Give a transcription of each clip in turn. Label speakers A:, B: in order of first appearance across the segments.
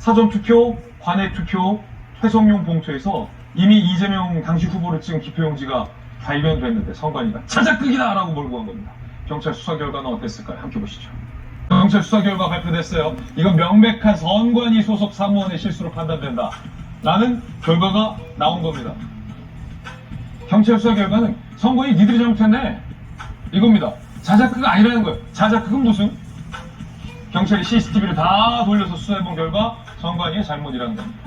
A: 사전투표, 관외투표, 회송용 봉투에서 이미 이재명 당시 후보를 찍은 기표용지가 발견됐는데 선관위가 자작극이다 라고 몰고 간 겁니다. 경찰 수사 결과는 어땠을까요? 함께 보시죠. 경찰 수사 결과 발표됐어요. 이건 명백한 선관위 소속 사무원의 실수로 판단된다. 라는 결과가 나온 겁니다. 경찰 수사 결과는 선관위 니들이 잘못했네. 이겁니다. 자작극 아니라는 거예요. 자작극은 무슨? 경찰이 CCTV를 다 돌려서 수사해본 결과 선관위의 잘못이라는 겁니다.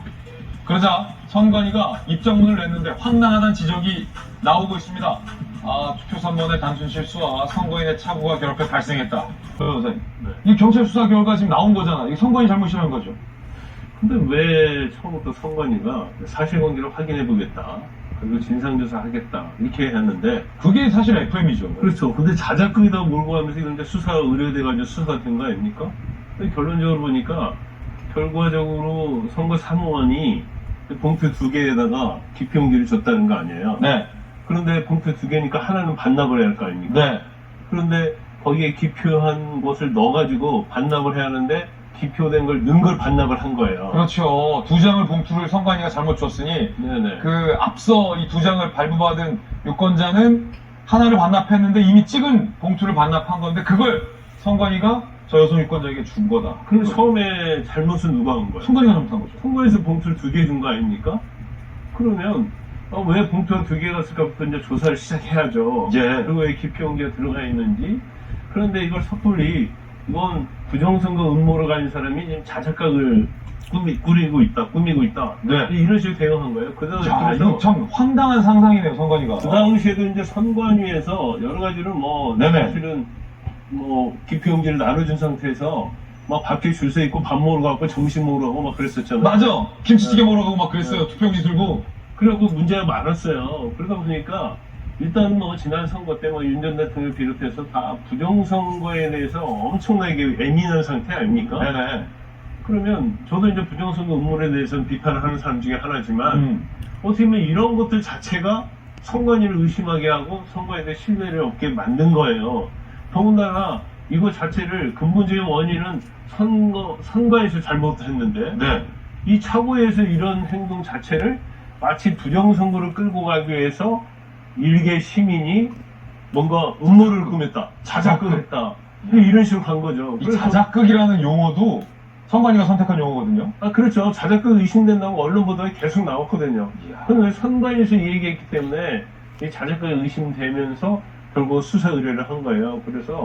A: 그러자 선관위가 입장문을 냈는데 황당하다는 지적이 나오고 있습니다. 아, 투표 3번의 단순 실수와 선거인의 착오가 결합해 발생했다. 변호사님.
B: 네.
A: 이 경찰 수사 결과 지금 나온 거잖아. 이게 선관위 잘못이라는 거죠.
B: 근데 왜 처음부터 선관위가 사실관계를 확인해 보겠다. 그리고 진상조사 하겠다. 이렇게 했는데.
A: 그게 사실 FM이죠.
B: 그렇죠. 근데 자작극이다 몰고 가면서 이건 이제 수사가 의뢰돼가지고 수사가 된거 아닙니까? 근데 결론적으로 보니까 결과적으로 선거 사무원이 봉투 두 개에다가 기표용지를 줬다는 거 아니에요?
A: 네.
B: 그런데 봉투 두 개니까 하나는 반납을 해야 할 거 아닙니까?
A: 네.
B: 그런데 거기에 기표한 것을 넣어가지고 반납을 해야 하는데 기표된 걸 넣은 걸 반납을 한 거예요.
A: 그렇죠. 두 장을 봉투를 선관위가 잘못 줬으니
B: 네네.
A: 그 앞서 이 두 장을 발부받은 유권자는 하나를 반납했는데 이미 찍은 봉투를 반납한 건데 그걸 선관위가 저 여성 유권자에게 준 거다.
B: 그럼 처음에 잘못은 누가 한 거예요?
A: 선관위가 잘못한 거죠.
B: 선거에서 봉투를 두 개 준 거 아닙니까? 그러면 어, 왜 봉투가 두 개가 쓸까부터 이제 조사를 시작해야죠.
A: 예.
B: 그리고 왜 기표용지가 들어가 있는지. 그런데 이걸 섣불리 이건 부정선거 음모로 가는 사람이 지금 자작각을 꾸미, 꾸리고 있다, 꾸미고 있다.
A: 네.
B: 이런 식으로 대응한 거예요. 그래서
A: 자,
B: 그래서
A: 이거 참 황당한 상상이네요, 선관위가.
B: 그 당시에도 이제 선관위에서 여러 가지로 뭐
A: 네네.
B: 사실은 뭐 기표용지를 나눠준 상태에서 막 밖에 줄 서 있고 밥 먹으러 가고 점심 먹으러 가고 막 그랬었잖아요.
A: 맞아. 김치찌개 먹으러 가고 막 그랬어요. 투표용지 들고.
B: 그래갖고 문제가 많았어요. 그러다 보니까 일단 뭐 지난 선거 때 뭐 윤 전 대통령 비롯해서 다 부정선거에 대해서 엄청나게 예민한 상태 아닙니까?
A: 네네.
B: 그러면 저도 이제 부정선거 음모에 대해서는 비판을 하는 사람 중에 하나지만
A: 음.
B: 어떻게 보면 이런 것들 자체가 선관위를 의심하게 하고 선관위에 대해 신뢰를 얻게 만든 거예요. 더군다나 이거 자체를 근본적인 원인은 선거, 선관위에서 잘못했는데
A: 네.
B: 이 차고에서 이런 행동 자체를 마치 부정선거를 끌고 가기 위해서 일개 시민이 뭔가 음모를 꾸몄다. 자작을 했다. 이런 식으로 간 거죠.
A: 이 자작극이라는 용어도 선관위가 선택한 용어거든요.
B: 아, 그렇죠. 자작극 의심된다고 언론 보도에 계속 나왔거든요. 그런데 선관위에서 이 얘기했기 때문에 이 자작극 의심되면서 결국 수사 의뢰를 한 거예요. 그래서